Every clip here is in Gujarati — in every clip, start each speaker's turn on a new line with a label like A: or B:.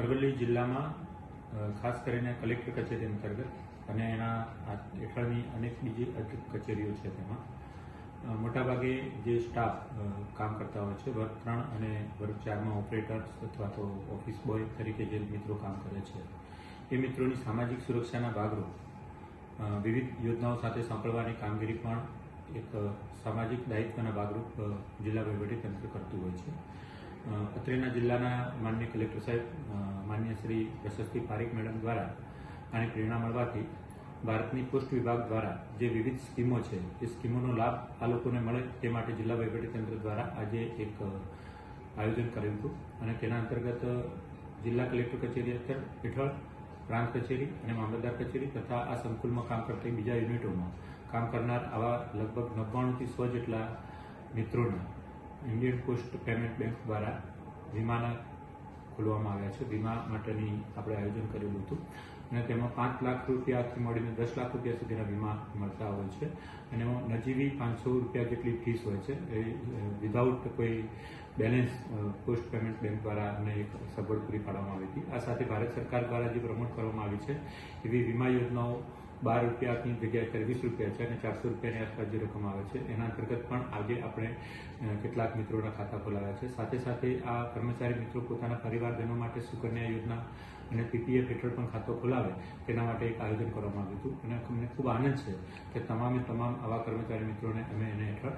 A: અરવલ્લી જિલ્લામાં ખાસ કરીને કલેક્ટર કચેરી અંતર્ગત અને એના હેઠળની અનેક બીજી કચેરીઓ છે તેમાં. મોટાભાગે જે સ્ટાફ કામ કરતા હોય છે, વર્ગ ત્રણ અને વર્ગ ચારમાં ઓપરેટર્સ અથવા તો ઓફિસ બોય તરીકે જે મિત્રો કામ કરે છે, એ મિત્રોની સામાજિક સુરક્ષાના ભાગરૂપ વિવિધ યોજનાઓ સાથે સાંકળવાની કામગીરી પણ એક સામાજિક દાયિત્વના ભાગરૂપ જિલ્લા વહીવટીતંત્ર કરતું હોય છે. અત્રેના જિલ્લાના માન્ય કલેક્ટર સાહેબ માન્ય શ્રી પ્રશસ્તિ પારીખ મેડમ દ્વારા આને પ્રેરણા મળવાથી ભારતની પોસ્ટ વિભાગ દ્વારા જે વિવિધ સ્કીમો છે, એ સ્કીમોનો લાભ આ લોકોને મળે તે માટે જિલ્લા વહીવટીતંત્ર દ્વારા આજે એક આયોજન કર્યું હતું. અને તેના અંતર્ગત જિલ્લા કલેક્ટર કચેરી હેઠળ, પ્રાંત કચેરી અને મામલતદાર કચેરી તથા આ સંકુલમાં કામ કરતી બીજા યુનિટોમાં કામ કરનાર આવા લગભગ નવ્વાણુંથી સો જેટલા મિત્રોને ઇન્ડિયન પોસ્ટ પેમેન્ટ બેંક દ્વારા વીમાના ખોલવામાં આવ્યા છે. વીમા માટેની આપણે આયોજન કરેલું હતું. અને તેમાં પાંચ લાખ રૂપિયાથી મળીને દસ લાખ રૂપિયા સુધીના વીમા મળતા હોય છે. અને એમાં નજીવી પાંચસો રૂપિયા જેટલી ફીસ હોય છે. એ વિધાઉટ કોઈ બેલેન્સ પોસ્ટ પેમેન્ટ બેંક દ્વારા અમને એક સગવડ પૂરી પાડવામાં આવી હતી. આ સાથે ભારત સરકાર દ્વારા જે પ્રમોટ કરવામાં આવી છે, એવી વીમા યોજનાઓ બાર રૂપિયાની જગ્યાએ અત્યારે વીસ રૂપિયા છે અને ચારસો રૂપિયાની આસપાસ જે રકમ આવે છે, એના અંતર્ગત પણ આજે આપણે કેટલાક મિત્રોના ખાતા ખોલાવ્યા છે. સાથે સાથે આ કર્મચારી મિત્રો પોતાના પરિવારજનો માટે સુકન્યા યોજના અને પીપીએફ હેઠળ પણ ખાતો ખોલાવે, તેના માટે એક આયોજન કરવામાં આવ્યું હતું. અને અમને ખૂબ આનંદ છે કે તમામે તમામ આવા કર્મચારી મિત્રોને અમે એને હેઠળ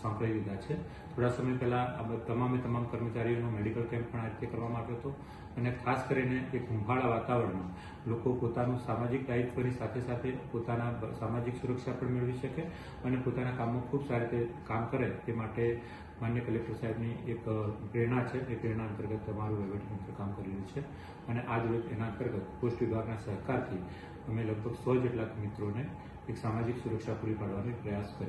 A: સાંકળી દીધા છે. થોડા સમય પહેલાં તમામે તમામ કર્મચારીઓનો મેડિકલ કેમ્પ પણ આ રીતે કરવામાં આવ્યો હતો. અને ખાસ કરીને એક હુંફાળા વાતાવરણમાં લોકો પોતાનું સામાજિક દાયિત્વની સાથે સાથે પોતાના સામાજિક સુરક્ષા પણ મેળવી શકે અને પોતાના કામમાં ખૂબ સારી રીતે કામ કરે તે માટે માન્ય કલેક્ટર સાહેબની એક પ્રેરણા છે. એ પ્રેરણા અંતર્ગત તમારું વહીવટીતંત્ર કામ કરી રહ્યું છે. અને આજ રોજ એના અંતર્ગત પોસ્ટ વિભાગના સહકારથી અમે લગભગ સો જેટલા મિત્રોને એક સામાજિક સુરક્ષા પૂરી પાડવાનો પ્રયાસ કર્યો.